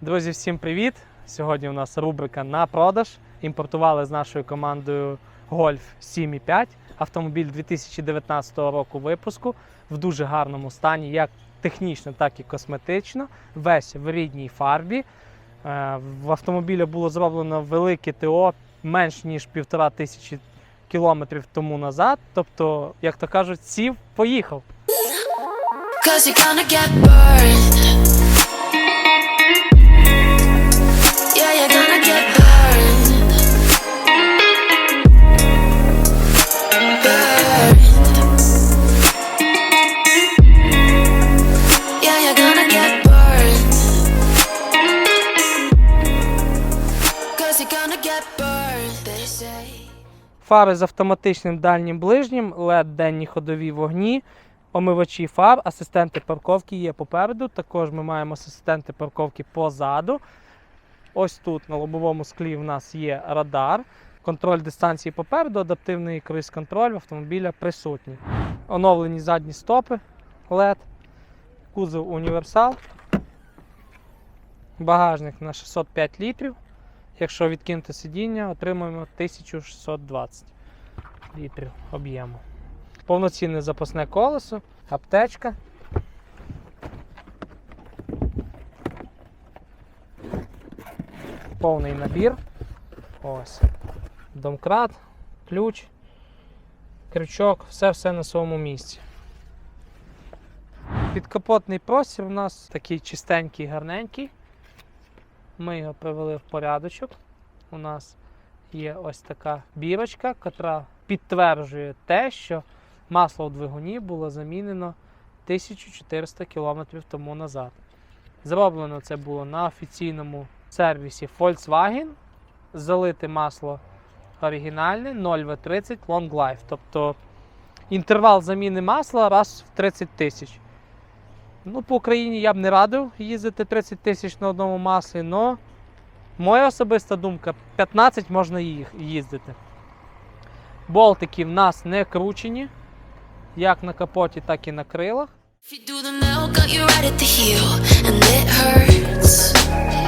Друзі, всім привіт! Сьогодні у нас рубрика на продаж. Імпортували з нашою командою Golf 7.5. Автомобіль 2019 року випуску в дуже гарному стані, як технічно, так і косметично. Весь в рідній фарбі. Е, В автомобілі було зроблено велике ТО менш ніж півтора тисячі кілометрів тому назад. Тобто, як то кажуть, сів, поїхав. Cause you're gonna get burned. Фари з автоматичним дальнім ближнім, LED денні ходові вогні, омивачі фар, асистенти парковки є попереду. Також ми маємо асистенти парковки позаду. Ось тут на лобовому склі в нас є радар, контроль дистанції попереду, адаптивний круїз-контроль в автомобіля присутній. Оновлені задні стопи LED, кузов універсал, багажник на 605 літрів. Якщо відкинути сидіння, отримуємо 1620 літрів об'єму. Повноцінне запасне колесо, аптечка. Повний набір. Ось. Домкрат, ключ, крючок, все-все на своєму місці. Підкапотний простір у нас такий чистенький, гарненький. Ми його привели в порядочок. У нас є ось така бірочка, яка підтверджує те, що масло в двигуні було замінено 1400 км тому назад. Зроблено це було на офіційному сервісі Volkswagen. Залите масло оригінальне 0V30 Long Life. Тобто інтервал заміни масла раз в 30 тисяч. Ну, по Україні я б не радив їздити 30 тисяч на одному маслі, але моя особиста думка, 15 можна їздити. Болтики в нас не кручені, як на капоті, так і на крилах. If you do the milk, you're right at the heel, and it hurts.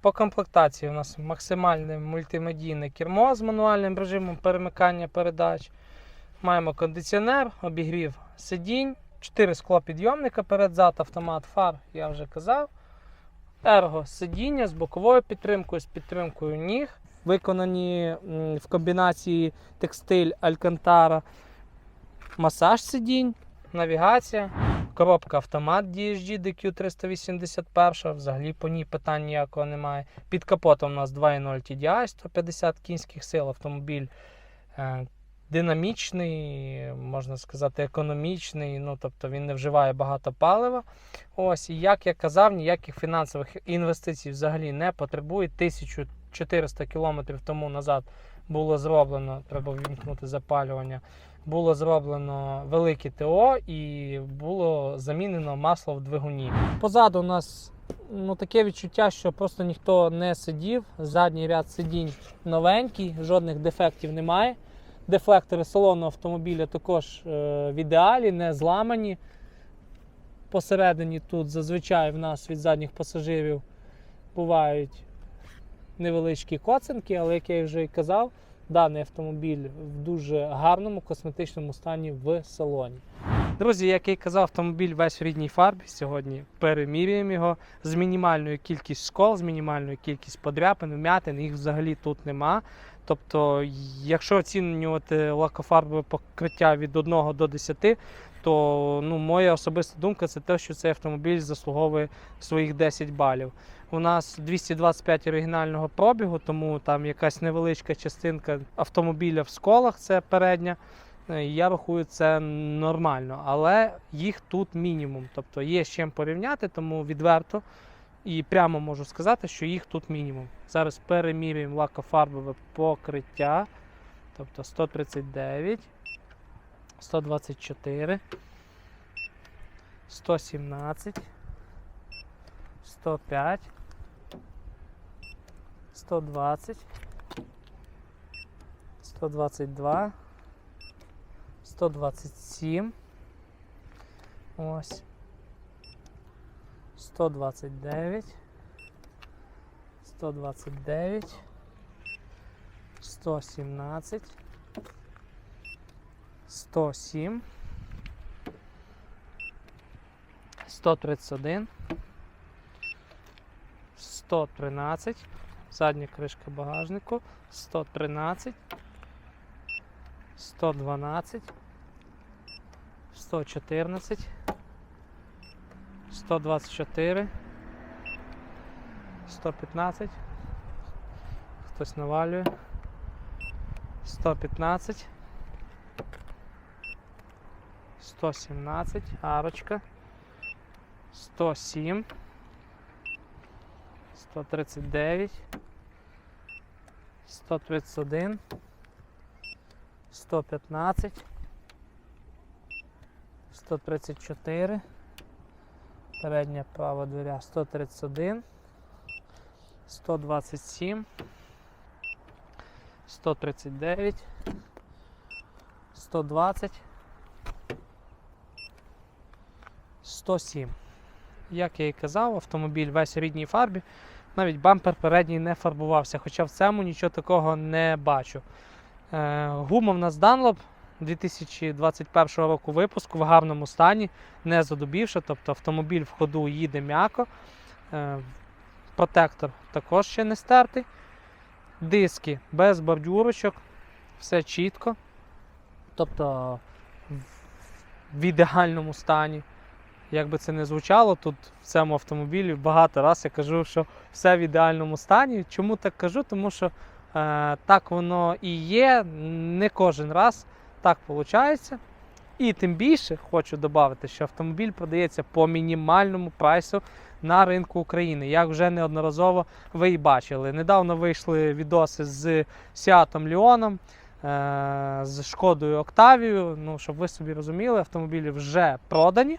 По комплектації у нас максимальне мультимедійне кермо з мануальним режимом перемикання передач. Маємо кондиціонер, обігрів сидінь, 4 склопідйомника перед-зад, автомат фар, я вже казав. Ерго сидіння з боковою підтримкою, з підтримкою ніг, виконані в комбінації текстиль Алькантара, масаж сидінь, навігація, коробка автомат DSG DQ381, взагалі по ній питань ніякого немає. Під капотом у нас 2.0 TDI, 150 кінських сил, автомобіль е, динамічний, можна сказати, економічний, ну тобто він не вживає багато палива. Ось, і як я казав, ніяких фінансових інвестицій взагалі не потребує. 1400 кілометрів тому назад було зроблено, треба вімкнути запалювання. Було зроблено велике ТО і було замінено масло в двигуні. Позаду у нас ну, таке відчуття, що просто ніхто не сидів. Задній ряд сидінь новенький, жодних дефектів немає. Дефлектори салону автомобіля також е, в ідеалі, не зламані. Посередині тут зазвичай в нас від задніх пасажирів бувають невеличкі коцинки, але як я вже і казав, даний автомобіль в дуже гарному косметичному стані в салоні. Друзі, як я і казав, автомобіль весь в рідній фарбі. Сьогодні перемірюємо його з мінімальною кількістю скол, з мінімальною кількістю подряпин, вмятин, їх взагалі тут нема. Тобто, якщо оцінювати лакофарбове покриття від 1 до 10, то ну, моя особиста думка це те, що цей автомобіль заслуговує своїх 10 балів. У нас 225 оригінального пробігу, тому там якась невеличка частинка автомобіля в сколах, це передня. Е, Я рахую, це нормально, але їх тут мінімум. Тобто є з чим порівняти, тому відверто і прямо можу сказати, що їх тут мінімум. Зараз перемірюємо лакофарбове покриття. Тобто 139, 124, 117, 105, 120, 122, 127. Ось. 129. 129. 117. 107. 131. 113. Задня кришка багажнику. 113. 112. 114. 124. 115. Хтось навалює. 115. 117. Арочка. 107. 139. 131. 115. 134. Передня права дверя 131. 127. 139. 120. 107. Як я і казав, автомобіль весь у рідній фарбі. Навіть бампер передній не фарбувався, хоча в цьому нічого такого не бачу. Е, гума в нас Dunlop 2021 року випуску в гарному стані, не задубівши, тобто автомобіль в ходу їде м'яко. Е, протектор також ще не стертий. Диски без бордюрочок, все чітко. Тобто в- ідеальному стані. Як би це не звучало, тут в цьому автомобілі багато раз я кажу, що все в ідеальному стані. Чому так кажу? Тому що е, так воно і є, не кожен раз так виходить. І тим більше хочу додати, що автомобіль продається по мінімальному прайсу на ринку України. Як вже неодноразово ви і бачили. Недавно вийшли відоси з Сіатом Ліоном, е, з Шкодою Октавією. Ну, щоб ви собі розуміли, автомобілі вже продані.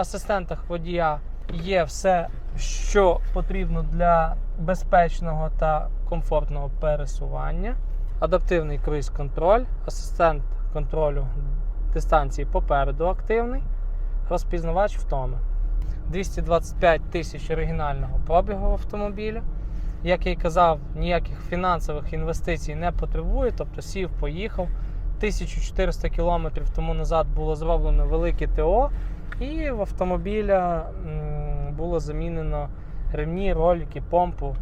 асистентах водія є все, що потрібно для безпечного та комфортного пересування. Адаптивний круїз-контроль, асистент контролю дистанції попереду активний, розпізнавач втоми. 225 тисяч оригінального пробігу автомобіля. Як я й казав, ніяких фінансових інвестицій не потребує, тобто сів, поїхав. 1400 кілометрів тому назад було зроблено велике ТО, і в автомобіля було замінено ремні, ролики, помпу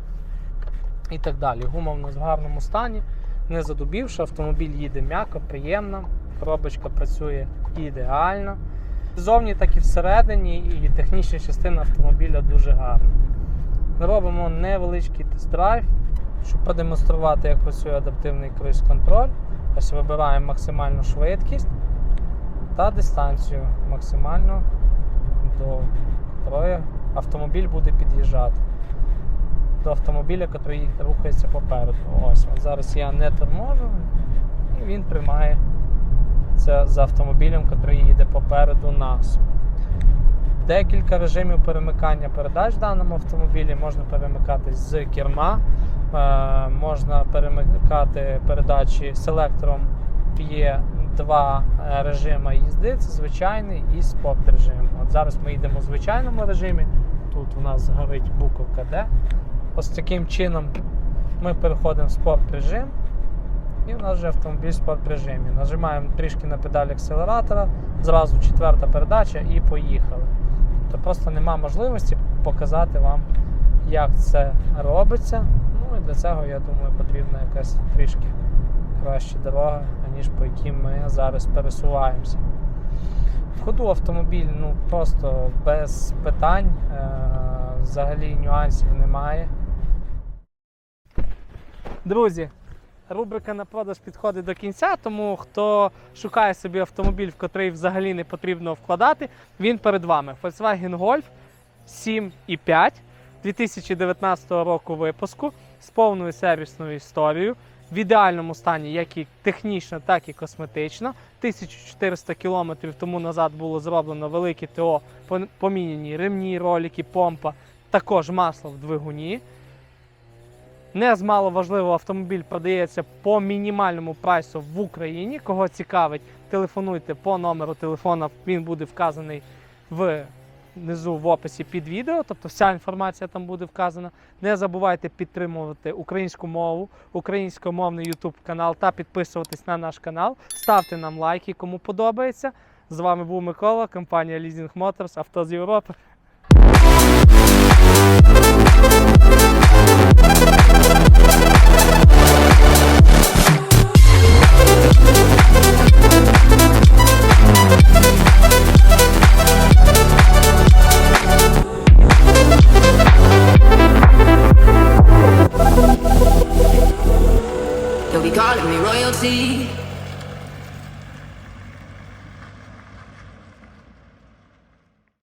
і так далі. Гума в нас в гарному стані, не задубівши, автомобіль їде м'яко, приємно, коробочка працює ідеально. Ззовні, так і всередині, і технічна частина автомобіля дуже гарна. Робимо невеличкий тест-драйв, щоб продемонструвати, як працює адаптивний круїз-контроль. Ось вибираємо максимальну швидкість та дистанцію максимально до якої автомобіль буде під'їжджати. До автомобіля, який рухається попереду. Ось зараз я не торможу, і він приймає це за автомобілем, який їде попереду нас. Декілька режимів перемикання передач в даному автомобілі. Можна перемикати з керма, е, можна перемикати передачі селектором є два е, режими їзди: це звичайний і спорт режим. От зараз ми йдемо в звичайному режимі. Тут у нас горить буковка D. Ось таким чином ми переходимо в спорт режим. І у нас вже автомобіль в спорт режимі. Нажимаємо трішки на педаль акселератора, зразу четверта передача і поїхали. То просто нема можливості показати вам, як це робиться. Ну і для цього, я думаю, потрібна якась трішки краща дорога, ніж по яким ми зараз пересуваємося. В ходу автомобіль ну, просто без питань, е, взагалі нюансів немає. Друзі, рубрика на продаж підходить до кінця, тому хто шукає собі автомобіль, в котрий взагалі не потрібно вкладати, він перед вами. Volkswagen Golf 7,5 2019 року випуску з повною сервісною історією. В ідеальному стані, як і технічно, так і косметично. 1400 кілометрів тому назад було зроблено велике ТО, поміняні ремні, ролики, помпа, також масло в двигуні. Не з маловажливого автомобіль продається по мінімальному прайсу в Україні. Кого цікавить, телефонуйте по номеру телефона. Він буде вказаний в внизу в описі під відео. Тобто вся інформація там буде вказана. Не забувайте підтримувати українську мову, українськомовний YouTube канал та підписуватись на наш канал. Ставте нам лайки, кому подобається. З вами був Микола, компанія Leasing Motors, авто з Європи.